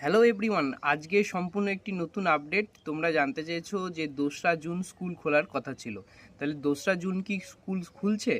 Hello everyone আজকে সম্পূর্ণ একটি নতুন আপডেট তোমরা জানতে চেয়েছো যে দোসরা জুন স্কুল খোলার কথা ছিল। তাহলে দোসরা জুন কি স্কুল খুলছে?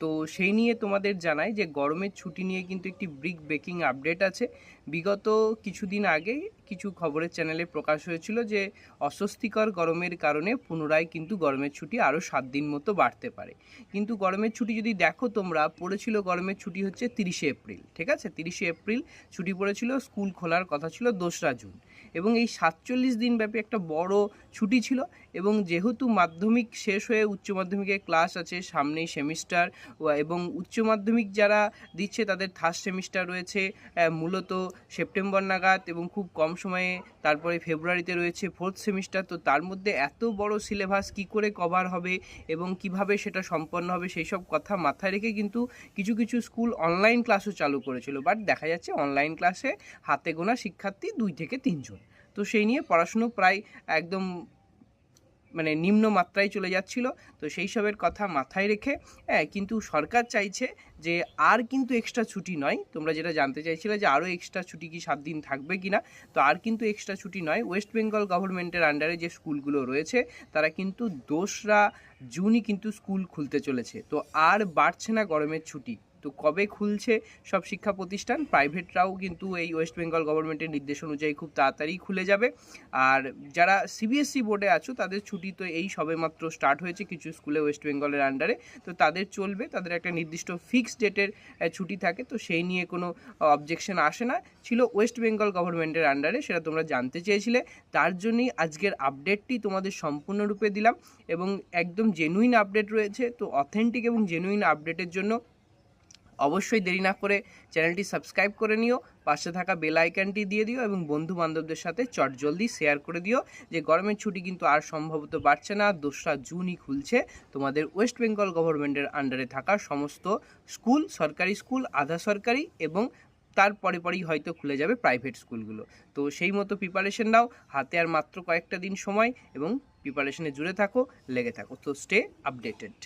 তো সেই নিয়ে তোমাদের জানাই যে গরমের ছুটি নিয়ে কিন্তু একটি ব্রিক ব্রেকিং আপডেট আছে। বিগত কিছুদিন আগে কিছু খবরের চ্যানেলে প্রকাশ হয়েছিল যে, অস্বস্তিকর গরমের কারণে পুনরায় কিন্তু গরমের ছুটি আরও সাত দিন মতো বাড়তে পারে। কিন্তু গরমের ছুটি যদি দেখো তোমরা, পড়েছিল গরমের ছুটি হচ্ছে তিরিশে এপ্রিল, ঠিক আছে? তিরিশে এপ্রিল ছুটি পড়েছিল, স্কুল খোলার কথা ছিল দোসরা জুন। এবং এই সাতচল্লিশ দিন ব্যাপী একটা বড় ছুটি ছিল এবং যেহেতু মাধ্যমিক শেষ হয়ে উচ্চ মাধ্যমিকের ক্লাস আছে সামনেই সেমিস্টার এবং উচ্চ মাধ্যমিক যারা দিচ্ছে তাদের থার্ড সেমিস্টার রয়েছে মূলত সেপ্টেম্বর নাগাদ এবং খুব কম সময়ে, তারপরে ফেব্রুয়ারিতে রয়েছে ফোর্থ সেমিস্টার তো তার মধ্যে এত বড় সিলেবাস কি করে কভার হবে এবং কীভাবে সেটা সম্পন্ন হবে সেই সব কথা মাথায় রেখে কিন্তু কিছু কিছু স্কুল অনলাইন ক্লাসও চালু করেছিল। বাট দেখা যাচ্ছে অনলাইন ক্লাসে হাতে গোনা শিক্ষার্থী দুই থেকে তিনজন। তো সেই নিয়ে পড়াশুনো প্রায় একদম মানে নিম্ন মাত্রায় চলে যাচ্ছিল। তো সেই সবের কথা মাথায় রেখে হ্যাঁ কিন্তু সরকার চাইছে যে আর কিন্তু এক্সট্রা ছুটি নয়। তোমরা যেটা জানতে চাইছিলে যে আরও এক্সট্রা ছুটি কি সাত দিন থাকবে কি না তো আর কিন্তু এক্সট্রা ছুটি নয়। ওয়েস্ট বেঙ্গল গভর্নমেন্টের আন্ডারে যে স্কুলগুলো রয়েছে, তারা কিন্তু দোসরা জুনই কিন্তু স্কুল খুলতে চলেছে। তো আর বাড়ছে না গরমের ছুটি। তো কবে খুলছে সব শিক্ষা প্রতিষ্ঠান প্রাইভেটরাও কিন্তু এই ওয়েস্ট বেঙ্গল গভর্নমেন্টের নির্দেশ অনুযায়ী খুব তাড়াতাড়ি খুলে যাবে। আর যারা সিবিএসসি বোর্ডে আছো, তাদের ছুটি তো এই সবেমাত্র স্টার্ট হয়েছে কিছু স্কুলে ওয়েস্ট বেঙ্গলের আন্ডারে তো তাদের চলবে, তাদের একটা নির্দিষ্ট ফিক্সড ডেটের ছুটি থাকে। তো সেই নিয়ে কোনো অবজেকশন আসে না। ছিল ওয়েস্ট বেঙ্গল গভর্নমেন্টের আন্ডারে সেটা তোমরা জানতে চেয়েছিলে। তার জন্যই আজকের আপডেটটি তোমাদের সম্পূর্ণরূপে দিলাম। এবং একদম জেনুইন আপডেট রয়েছে। তো অথেন্টিক এবং জেনুইন আপডেটের জন্য অবশ্যই দেরি না করে চ্যানেলটি সাবস্ক্রাইব করে নিও, পাশে থাকা বেল আইকনটি দিয়ে দিও এবং বন্ধু বান্ধবদের সাথে চটজলদি শেয়ার করে দিও যে গরমের ছুটি কিন্তু আর সম্ভবত বাড়ছে না, দোসরা জুনই খুলছে। তোমাদের ওয়েস্ট বেঙ্গল গভর্নমেন্টের আন্ডারে থাকা সমস্ত স্কুল, সরকারি স্কুল, আধা সরকারি এবং তার পরে পরেই হয়তো খুলে যাবে প্রাইভেট স্কুলগুলো। তো সেই মতো প্রিপারেশন নাও, হাতে আর মাত্র কয়েকটা দিন সময় এবং প্রিপারেশনে জুড়ে থাকো, লেগে থাকো। তো স্টে আপডেটেড